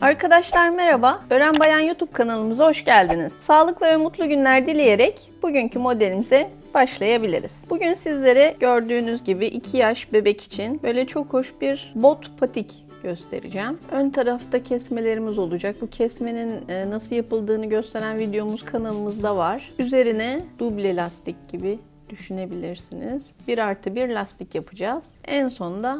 Arkadaşlar merhaba. Ören Bayan YouTube kanalımıza hoş geldiniz. Sağlıklı ve mutlu günler dileyerek bugünkü modelimize başlayabiliriz. Bugün sizlere gördüğünüz gibi 2 yaş bebek için böyle çok hoş bir bot patik göstereceğim. Ön tarafta kesmelerimiz olacak. Bu kesmenin e, nasıl yapıldığını gösteren videomuz kanalımızda var. Üzerine duble lastik gibi düşünebilirsiniz. 1 artı 1 lastik yapacağız. En sonunda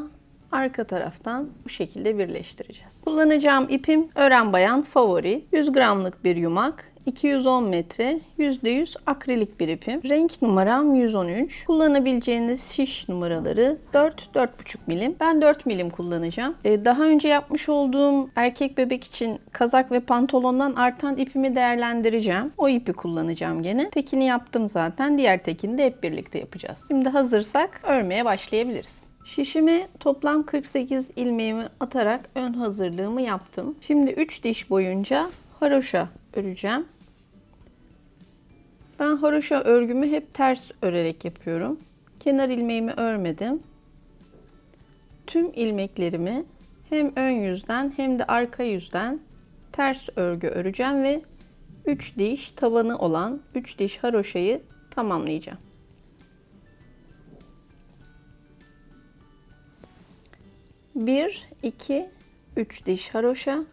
arka taraftan bu şekilde birleştireceğiz. Kullanacağım ipim Ören Bayan Favori. 100 gramlık bir yumak. 210 metre, %100 akrilik bir ipim. Renk numaram 113. Kullanabileceğiniz şiş numaraları 4-4,5 milim. Ben 4 milim kullanacağım. Ee, daha önce yapmış olduğum erkek bebek için kazak ve pantolondan artan ipimi değerlendireceğim. O ipi kullanacağım gene. Tekini yaptım zaten. Diğer tekini de hep birlikte yapacağız. Şimdi hazırsak örmeye başlayabiliriz. Şişime toplam 48 ilmeğimi atarak ön hazırlığımı yaptım. Şimdi 3 diş boyunca haroşa öreceğim. Ben haroşa örgümü hep ters örerek yapıyorum. Kenar ilmeğimi örmedim. Tüm ilmeklerimi hem ön yüzden hem de arka yüzden ters örgü öreceğim ve 3 diş tabanı olan 3 diş haroşayı tamamlayacağım. Bir, iki, üç diş haroşa.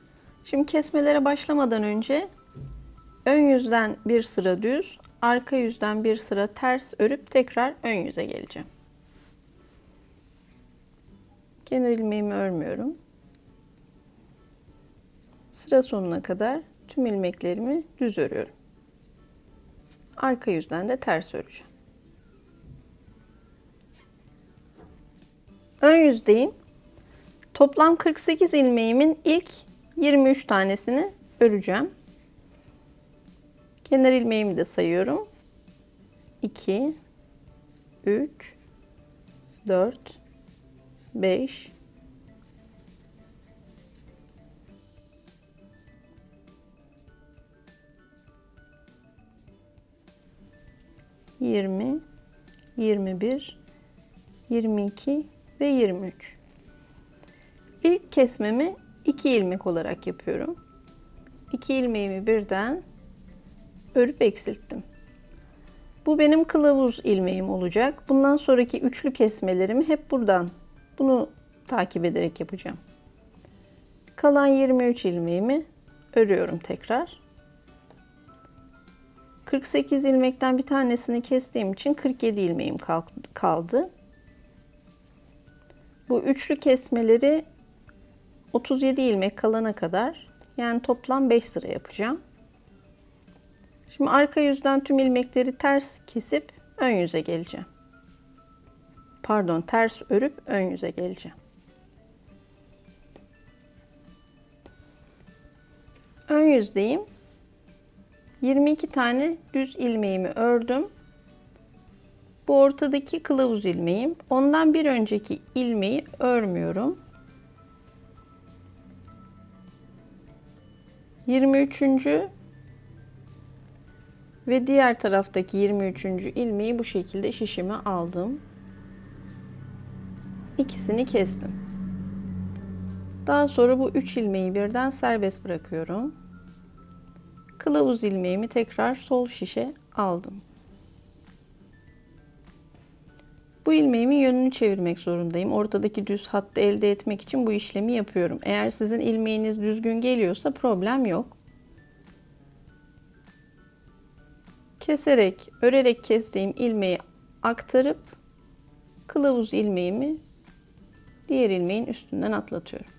Şimdi kesmelere başlamadan önce ön yüzden bir sıra düz, arka yüzden bir sıra ters örüp tekrar ön yüze geleceğim. Kenar ilmeğimi örmüyorum. Sıra sonuna kadar tüm ilmeklerimi düz örüyorum. Arka yüzden de ters öreceğim. Ön yüzdeyim. Toplam 48 ilmeğimin ilk 23 tanesini öreceğim. Kenar ilmeğimi de sayıyorum. 2 3 4 5 20 21 22 ve 23 İlk kesmemi 2 ilmek olarak yapıyorum. 2 ilmeğimi birden örüp eksilttim. Bu benim kılavuz ilmeğim olacak. Bundan sonraki üçlü kesmelerimi hep buradan bunu takip ederek yapacağım. Kalan 23 ilmeğimi örüyorum tekrar. 48 ilmekten bir tanesini kestiğim için 47 ilmeğim kaldı. Bu üçlü kesmeleri 37 ilmek kalana kadar yani toplam 5 sıra yapacağım. Şimdi arka yüzden tüm ilmekleri ters kesip ön yüze geleceğim. Pardon, ters örüp ön yüze geleceğim. Ön yüzdeyim. 22 tane düz ilmeğimi ördüm. Bu ortadaki kılavuz ilmeğim. Ondan bir önceki ilmeği örmüyorum. 23. ve diğer taraftaki 23. ilmeği bu şekilde şişime aldım. İkisini kestim. Daha sonra bu 3 ilmeği birden serbest bırakıyorum. Kılavuz ilmeğimi tekrar sol şişe aldım. Bu ilmeğimin yönünü çevirmek zorundayım. Ortadaki düz hattı elde etmek için bu işlemi yapıyorum. Eğer sizin ilmeğiniz düzgün geliyorsa problem yok. Keserek, örerek kestiğim ilmeği aktarıp kılavuz ilmeğimi diğer ilmeğin üstünden atlatıyorum.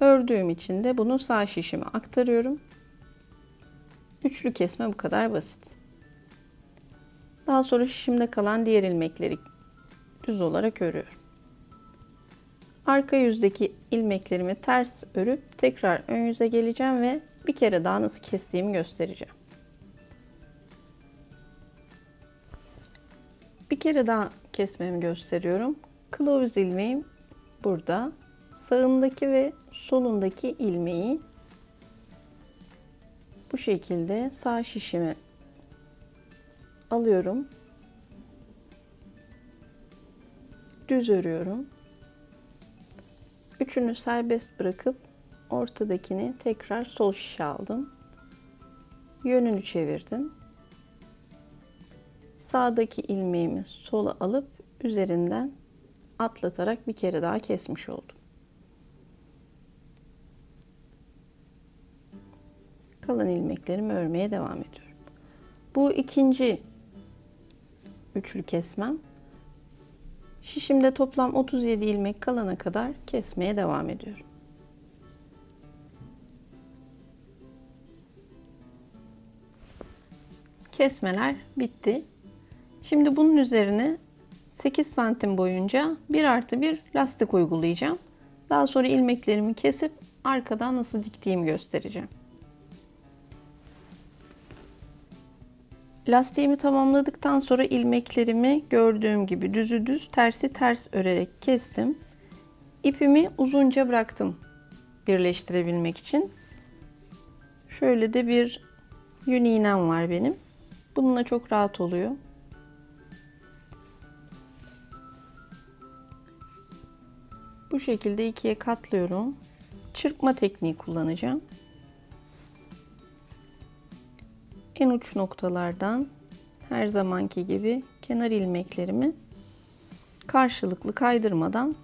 Ördüğüm için de bunu sağ şişime aktarıyorum. Üçlü kesme bu kadar basit. Daha sonra şişimde kalan diğer ilmekleri düz olarak örüyorum. Arka yüzdeki ilmeklerimi ters örüp tekrar ön yüze geleceğim ve bir kere daha nasıl kestiğimi göstereceğim. Bir kere daha kesmemi gösteriyorum. Kılavuz ilmeğim burada. Sağındaki ve solundaki ilmeği bu şekilde sağ şişime alıyorum. Düz örüyorum. Üçünü serbest bırakıp ortadakini tekrar sol şişe aldım. Yönünü çevirdim. Sağdaki ilmeğimi sola alıp üzerinden atlatarak bir kere daha kesmiş oldum. Kalan ilmeklerimi örmeye devam ediyorum. Bu ikinci üçlü kesmem. Şişimde toplam 37 ilmek kalana kadar kesmeye devam ediyorum. Kesmeler bitti. Şimdi bunun üzerine 8 santim boyunca 1 artı 1 lastik uygulayacağım. Daha sonra ilmeklerimi kesip arkadan nasıl diktiğimi göstereceğim. Lastiğimi tamamladıktan sonra ilmeklerimi gördüğüm gibi düzü düz tersi ters örerek kestim. İpimi uzunca bıraktım birleştirebilmek için. Şöyle de bir yün iğnem var benim. Bununla çok rahat oluyor. Bu şekilde ikiye katlıyorum. Çırpma tekniği kullanacağım. En uç noktalardan her zamanki gibi kenar ilmeklerimi karşılıklı kaydırmadan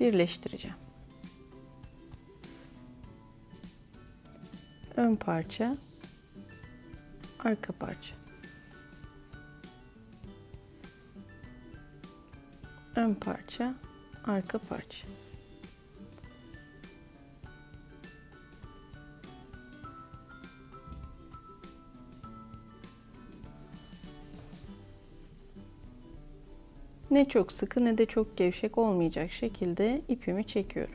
birleştireceğim. Ön parça, arka parça. Ön parça, arka parça. Ne çok sıkı ne de çok gevşek olmayacak şekilde ipimi çekiyorum.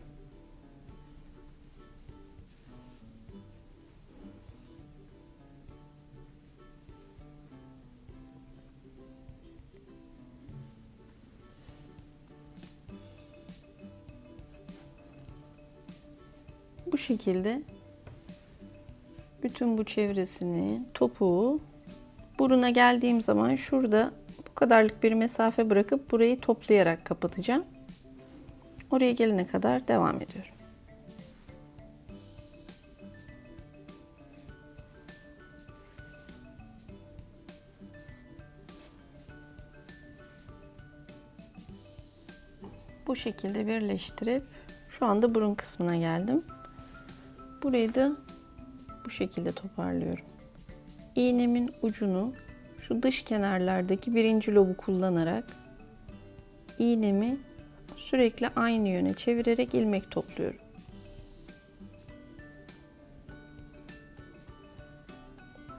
Bu şekilde bütün bu çevresini, topuğu buruna geldiğim zaman şurada kadarlık bir mesafe bırakıp burayı toplayarak kapatacağım. Oraya gelene kadar devam ediyorum. Bu şekilde birleştirip şu anda burun kısmına geldim. Burayı da bu şekilde toparlıyorum. İğnemin ucunu şu dış kenarlardaki birinci lobu kullanarak iğnemi sürekli aynı yöne çevirerek ilmek topluyorum.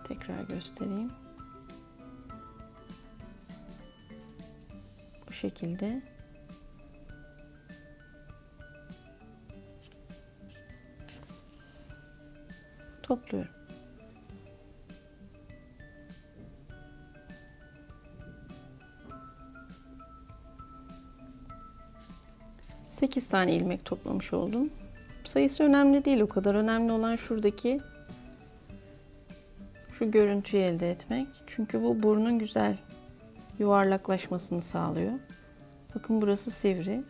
Tekrar göstereyim. Bu şekilde topluyorum. Sekiz tane ilmek toplamış oldum. Sayısı önemli değil o kadar. Önemli olan şuradaki şu görüntüyü elde etmek. Çünkü bu burnun güzel yuvarlaklaşmasını sağlıyor. Bakın burası sivri.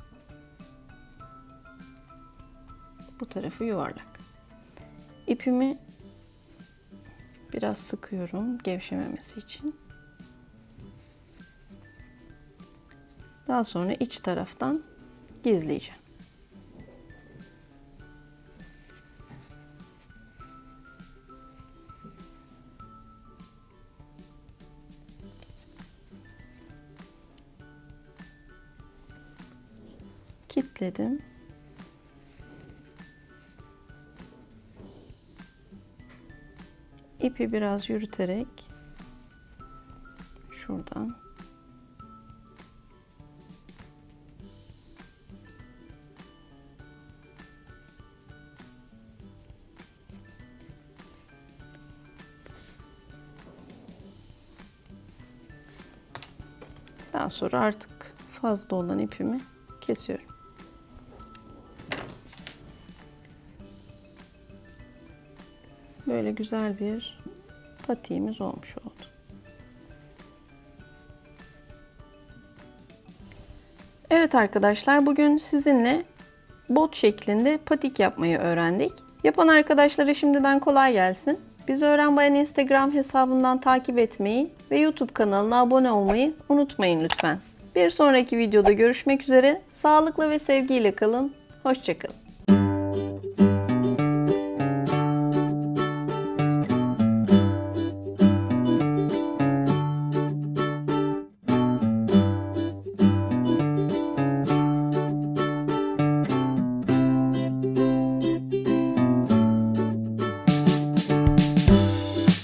Bu tarafı yuvarlak. İpimi biraz sıkıyorum gevşememesi için. Daha sonra iç taraftan gizleyeceğim. Kitledim. İpi biraz yürüterek şuradan Daha sonra artık fazla olan ipimi kesiyorum. Böyle güzel bir patiğimiz olmuş oldu. Evet arkadaşlar bugün sizinle bot şeklinde patik yapmayı öğrendik. Yapan arkadaşlara şimdiden kolay gelsin. Bizi Öğren Bayan Instagram hesabından takip etmeyi ve YouTube kanalına abone olmayı unutmayın lütfen. Bir sonraki videoda görüşmek üzere. Sağlıkla ve sevgiyle kalın. Hoşçakalın.